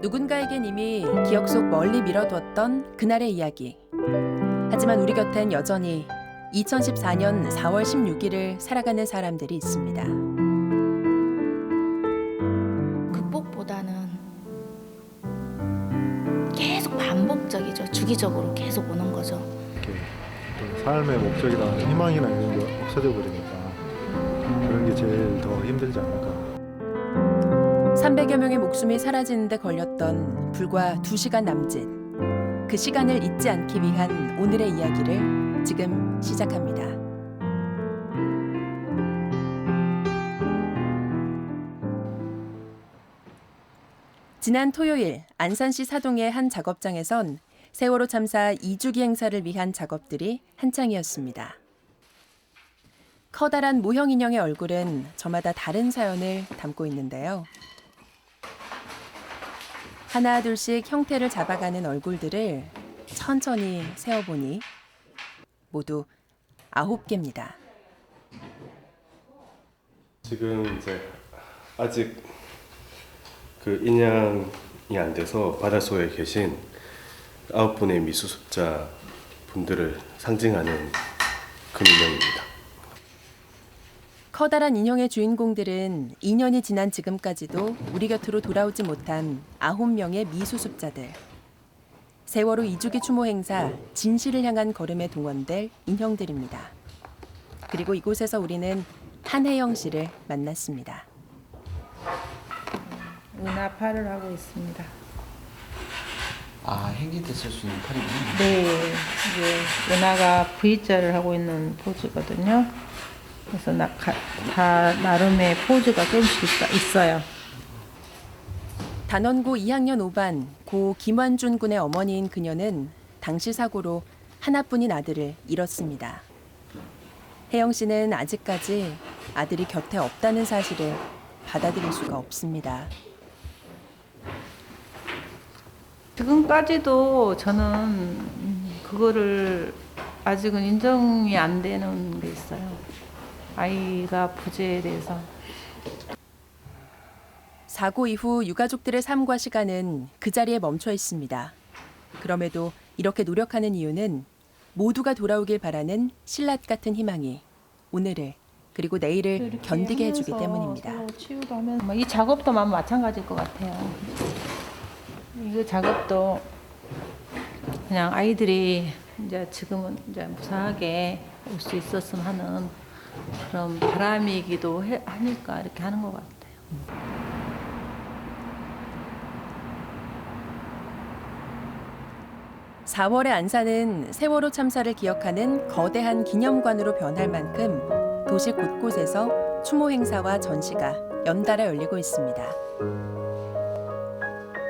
누군가에겐 이미 기억 속 멀리 밀어두었던 그날의 이야기. 하지만 우리 곁엔 여전히 2014년 4월 16일을 살아가는 사람들이 있습니다. 극복보다는 계속 반복적이죠. 주기적으로 계속 오는 거죠. 이렇게 어떤 삶의 목적이나 희망이나 이런 게 없어져 버리니까 그런 게 제일 더 힘들지 않을까. 300여 명의 목숨이 사라지는데 걸렸던 불과 2시간 남짓. 그 시간을 잊지 않기 위한 오늘의 이야기를 지금 시작합니다. 지난 토요일 안산시 사동의 한 작업장에선 세월호 참사 2주기 행사를 위한 작업들이 한창이었습니다. 커다란 모형 인형의 얼굴은 저마다 다른 사연을 담고 있는데요. 하나 둘씩 형태를 잡아가는 얼굴들을 천천히 세어보니 모두 아홉 개입니다. 지금 이제 아직 그 인양이 안 돼서 바닷속에 계신 아홉 분의 미수습자 분들을 상징하는 금인형입니다. 커다란 인형의 주인공들은 2년이 지난 지금까지도 우리 곁으로 돌아오지 못한 아홉 명의 미수습자들. 세월호 2주기 추모 행사 진실을 향한 걸음에 동원될 인형들입니다. 그리고 이곳에서 우리는 한혜영 씨를 만났습니다. 은하파를 하고 있습니다. 아 행기 때쓸수 있는 팔이군요. 네, 이제 은하가 V자를 하고 있는 포즈거든요. 그래서 나, 가, 다 나름의 포즈가 조금씩 있- 있어 요. 단원고 2학년 5반 고 김완준 군의 어머니인 그녀는 당시 사고로 하나뿐인 아들을 잃었습니다. 혜영 씨는 아직까지 아들이 곁에 없다는 사실을 받아들일 수가 없습니다. 지금까지도 저는 음, 그거를 아직은 인정이 안 되는 게 있어요. 아이가 부재에 대해서. 사고 이후 유가족들의 삶과 시간은 그 자리에 멈춰 있습니다. 그럼에도 이렇게 노력하는 이유는 모두가 돌아오길 바라는 신랏 같은 희망이 오늘을 그리고 내일을 견디게 해주기 때문입니다. 치유도 하면서 뭐이 작업도 마- 마찬가지일 것 같아요. 이거 작업도 그냥 아이들이 이제 지금은 이제 무사하게 올 수 있었으면 하는 그런 바람이기도 해- 하니까 이렇게 하는 것 같아요. 사 4월의 안산은 세월호 참사를 기억하는 거대한 기념관으로 변할 만큼 도시 곳곳에서 추모 행사와 전시가 연달아 열리고 있습니다.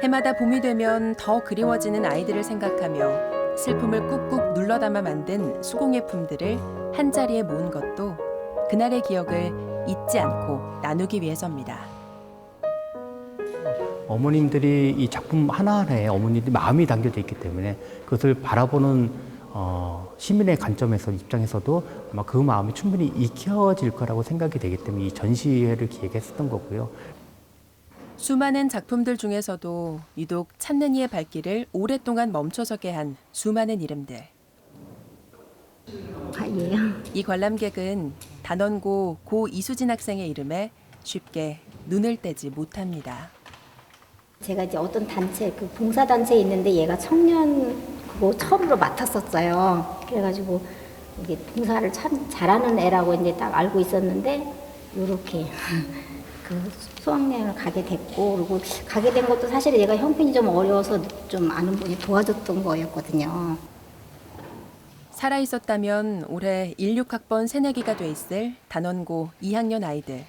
해마다 봄이 되면 더 그리워지는 아이들을 생각하며 슬픔을 꾹꾹 눌러 담아 만든 수공예품들을 한 자리에 모은 것도 그날의 기억을 잊지 않고 나누기 위해서입니다. 어머님들이 이 작품 하나하나에 어머니들이 마음이 담겨져 있기 때문에 그것을 바라보는 어, 시민의 관점에서 입장에서도 아마 그 마음이 충분히 익혀질 거라고 생각이 되기 때문에 이 전시회를 기획했었던 거고요. 수많은 작품들 중에서도 유독 찾는 이의 발길을 오랫동안 멈춰서게 한 수많은 이름들. 아예요. 이 관람객은 단원고 고 이수진 학생의 이름에 쉽게 눈을 떼지 못합니다. 제가 이제 어떤 단체 그 봉사 단체에 있는데 얘가 청년 그거 처음으로 맡았었어요. 그래가지고 이게 봉사를 참 잘하는 애라고 이제 딱 알고 있었는데 요렇게 그 수학여행을 가게 됐고 그리고 가게 된 것도 사실 얘가 형편이 좀 어려워서 좀 아는 분이 도와줬던 거였거든요. 살아 있었다면 올해 16학번 새내기가 돼 있을 단원고 2학년 아이들.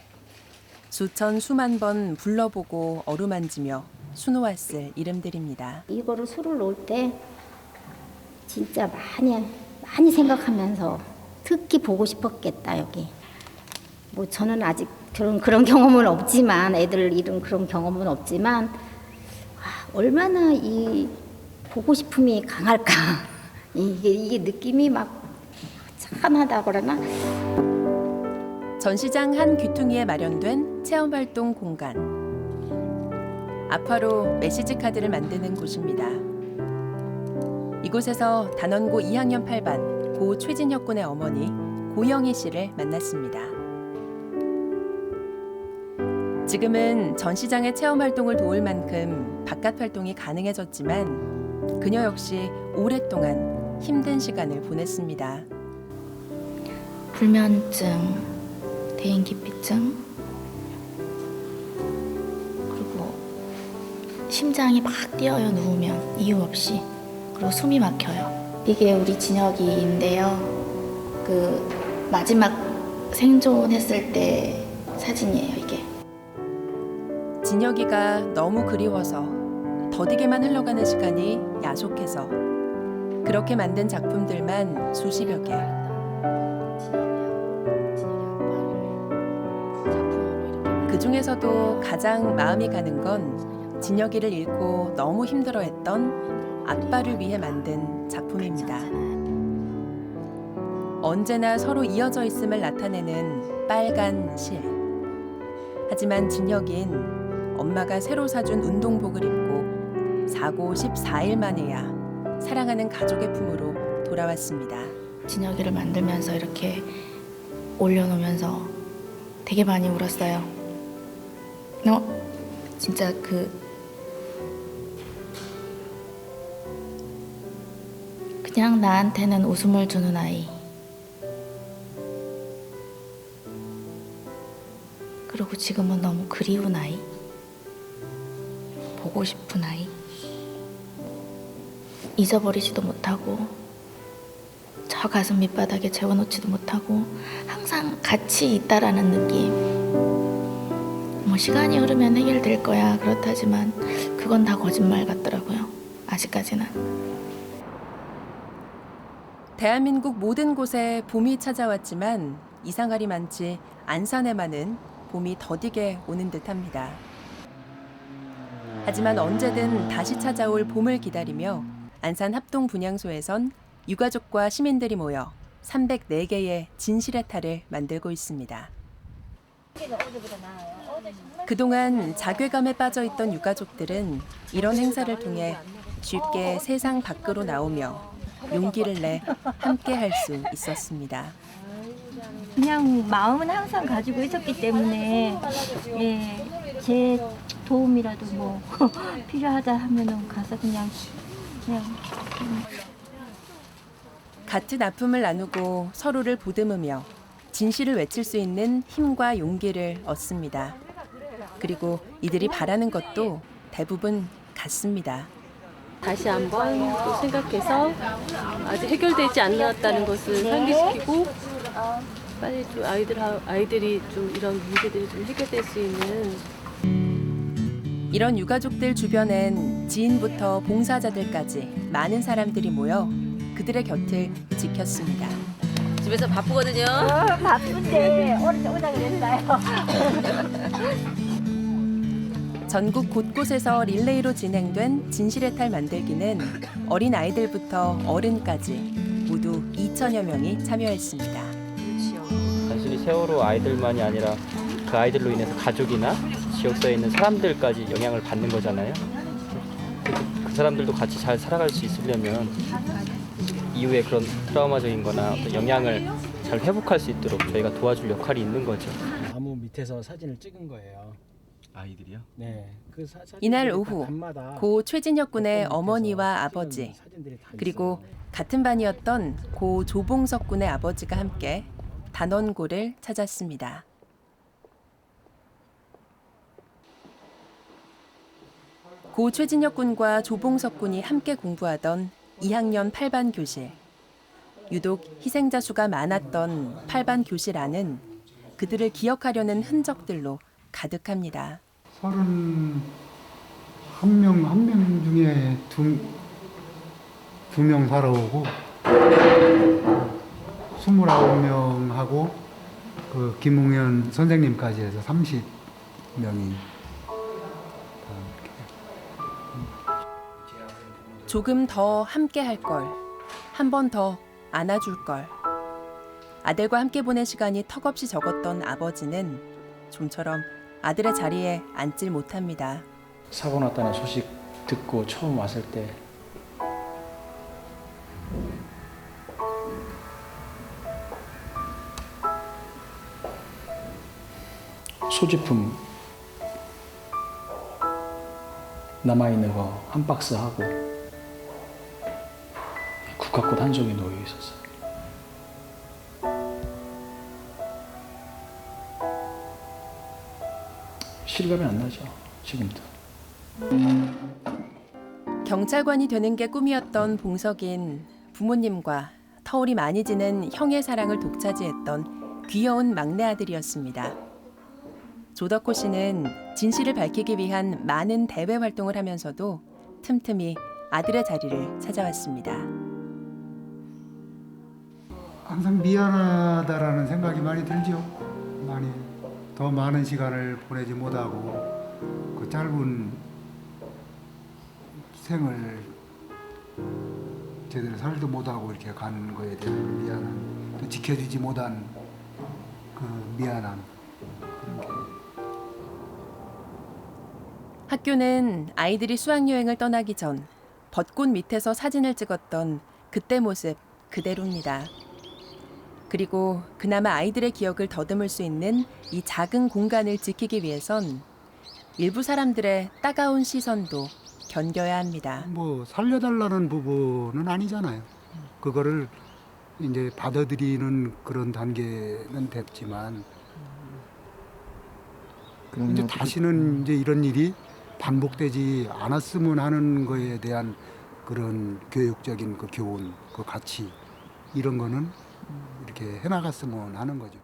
수천 수만 번 불러보고 어루만지며 수놓았을 이름들입니다. 이거를 술을 놓을 때 진짜 많이 많이 생각하면서 특히 보고 싶었겠다 여기. 뭐 저는 아직 그런 그런 경험은 없지만 애들 이런 그런 경험은 없지만 아, 얼마나 이 보고 싶음이 강할까 이게 이게 느낌이 막 참하다 그러나 전시장 한 귀퉁이에 마련된 체험활동 공간. 아파로 메시지 카드를 만드는 곳입니다. 이곳에서 단원고 2학년 8반 고 최진혁 군의 어머니 고영희 씨를 만났습니다. 지금은 전시장의 체험 활동을 도울 만큼 바깥 활동이 가능해졌지만 그녀 역시 오랫동안 힘든 시간을 보냈습니다. 불면증, 대인기피증, 그리고 심장이 막 뛰어요 누우면 이유 없이 그리고 숨이 막혀요. 이게 우리 진혁이인데요. 그 마지막 생존했을 때 사진이에요 이게. 진혁이가 너무 그리워서 더디게만 흘러가는 시간이 야속해서 그렇게 만든 작품들만 수십여 개. 그 중에서도 가장 마음이 가는 건 진혁이를 잃고 너무 힘들어했던 아빠를 위해 만든 작품입니다. 언제나 서로 이어져 있음을 나타내는 빨간 실. 하지만 진혁인 엄마가 새로 사준 운동복을 입고 사고 14일 만에야 사랑하는 가족의 품으로 돌아왔습니다. 진혁이를 만들면서 이렇게 올려놓으면서 되게 많이 울었어요. 어, 진짜 그 그냥 나한테는 웃음을 주는 아이. 그리고 지금은 너무 그리운 아이. 보고 싶은 아이. 잊어버리지도 못하고 저 가슴 밑바닥에 재워놓지도 못하고 항상 같이 있다라는 느낌. 뭐 시간이 흐르면 해결될 거야 그렇다지만 그건 다 거짓말 같더라고요. 아직까지는. 대한민국 모든 곳에 봄이 찾아왔지만 이상할이 많지 안산에만은 봄이 더디게 오는 듯합니다. 하지만 언제든 다시 찾아올 봄을 기다리며 안산 합동 분향소에선 유가족과 시민들이 모여 304개의 진실의 탈을 만들고 있습니다. 그동안 자괴감에 빠져 있던 유가족들은 이런 행사를 통해 쉽게 세상 밖으로 나오며 용기를 내 함께 할 수 있었습니다. 그냥 마음은 항상 가지고 있었기 때문에 예, 제 도움이라도 뭐 필요하다 하면은 가서 그냥 같은 아픔을 나누고 서로를 보듬으며 진실을 외칠 수 있는 힘과 용기를 얻습니다. 그리고 이들이 바라는 것도 대부분 같습니다. 다시 한번 또 생각해서 아직 해결되지 않았다는 것을 상기시키고 빨리 좀 아이들 아이들이 좀 이런 문제들이 좀 해결될 수 있는 이런 유가족들 주변엔 지인부터 봉사자들까지 많은 사람들이 모여 그들의 곁을 지켰습니다. 집에서 바쁘거든요. 바쁜데 오늘 오자 그랬어요. 전국 곳곳에서 릴레이로 진행된 진실의 탈 만들기는 어린 아이들부터 어른까지 모두 2천여 명이 참여했습니다. 단순히 세월호 아이들만이 아니라 그 아이들로 인해서 가족이나 지역사회에 있는 사람들까지 영향을 받는 거잖아요. 그, 그 사람들도 같이 잘 살아갈 수 있으려면 이후에 그런 트라우마적인 거나 어떤 영향을 잘 회복할 수 있도록 저희가 도와줄 역할이 있는 거죠. 나무 밑에서 사진을 찍은 거예요. 아이들이요? 네. 그 사, 이날 다 오후 고 최진혁 군의 밑에서 어머니와 아버지 그리고. 같은 반이었던 고 조봉석 군의 아버지가 함께 단원고를 찾았습니다. 고 최진혁 군과 조봉석 군이 함께 공부하던 2학년 8반 교실. 유독 희생자 수가 많았던 8반 교실 안은 그들을 기억하려는 흔적들로 가득합니다. 서른 한명 중에 두 두 명 살아오고 스물아홉 명하고 그 김웅현 선생님까지 해서 30명이 조금 더 함께 할 걸. 한 번 더 안아줄 걸. 아들과 함께 보낸 시간이 턱없이 적었던 아버지는 좀처럼 아들의 자리에 앉질 못합니다. 사고 났다는 소식 듣고 처음 왔을 때 소지품 남아있는 거 한 박스 하고 국화꽃 한 송이 놓여 있었어요. 실감이 안 나죠 지금도. 경찰관이 되는 게 꿈이었던 봉석인 부모님과 터울이 많이 지는 형의 사랑을 독차지했던 귀여운 막내 아들이었습니다. 조덕호 씨는 진실을 밝히기 위한 많은 대외 활동을 하면서도 틈틈이 아들의 자리를 찾아왔습니다. 항상 미안하다라는 생각이 많이 들죠. 많이 더 많은 시간을 보내지 못하고 그 짧은 생을 제대로 살도 못하고 이렇게 간 거에 대한 미안함, 또 지켜주지 못한 그 미안함. 학교는 아이들이 수학여행을 떠나기 전 벚꽃 밑에서 사진을 찍었던 그때 모습 그대로입니다. 그리고 그나마 아이들의 기억을 더듬을 수 있는 이 작은 공간을 지키기 위해선 일부 사람들의 따가운 시선도 견뎌야 합니다. 뭐 살려달라는 부분은 아니잖아요. 그거를 이제 받아들이는 그런 단계는 됐지만 이제 다시는 이제 이런 일이 반복되지 않았으면 하는 거에 대한 그런 교육적인 그 교훈, 그 가치 이런 거는 이렇게 해나갔으면 하는 거죠.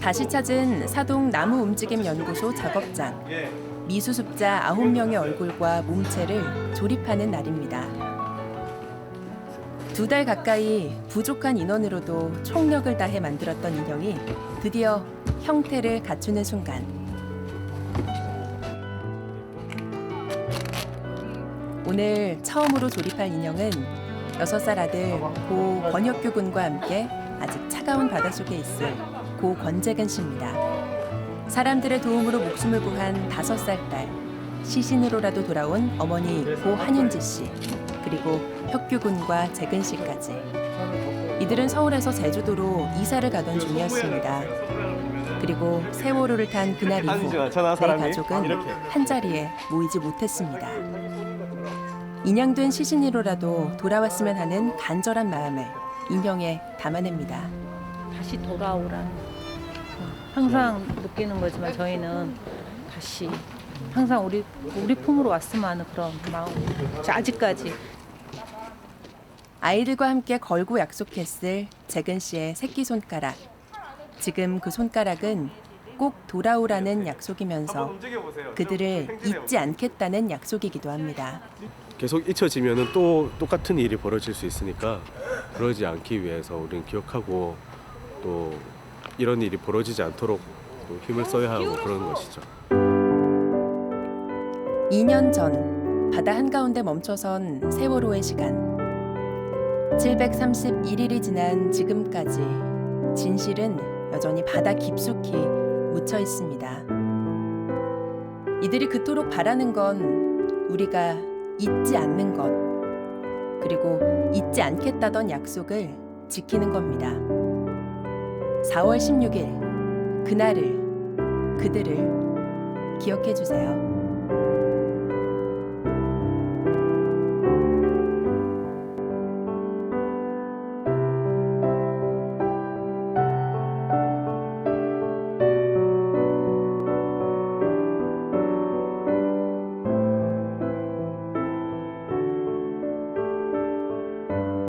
다시 찾은 사동 나무 움직임 연구소 작업장. 미수습자 9명의 얼굴과 몸체를 조립하는 날입니다. 두 달 가까이 부족한 인원으로도 총력을 다해 만들었던 인형이 드디어 형태를 갖추는 순간. 오늘 처음으로 조립할 인형은 6살 아들 고 권혁규 군과 함께 아직 차가운 바닷속에 있을 고 권재근 씨입니다. 사람들의 도움으로 목숨을 구한 다섯 살 딸, 시신으로라도 돌아온 어머니 고 한윤지 씨, 그리고 혁규 군과 재근 씨까지. 이들은 서울에서 제주도로 이사를 가던 중이었습니다. 그리고 세월호를 탄 그날 이후 내 가족은 한 자리에 모이지 못했습니다. 인양된 시신으로라도 돌아왔으면 하는 간절한 마음을 인형에 담아냅니다. 다시 돌아오라는 항상 느끼는 거지만 저희는 다시 항상 우리 우리 품으로 왔으면 하는 그런 마음 아직까지 아이들과 함께 걸고 약속했을 재근 씨의 새끼 손가락. 지금 그 손가락은 꼭 돌아오라는 약속이면서 그들을 잊지 않겠다는 약속이기도 합니다. 계속 잊혀지면은 또 똑같은 일이 벌어질 수 있으니까 그러지 않기 위해서 우리는 기억하고 또 이런 일이 벌어지지 않도록 또 힘을 써야 하고 그런 것이죠. 2년 전 바다 한가운데 멈춰선 세월호의 시간. 731일이 지난 지금까지 진실은 여전히 바다 깊숙이 묻혀 있습니다. 이들이 그토록 바라는 건 우리가 잊지 않는 것, 그리고 잊지 않겠다던 약속을 지키는 겁니다. 4월 16일, 그날을, 그들을 기억해 주세요.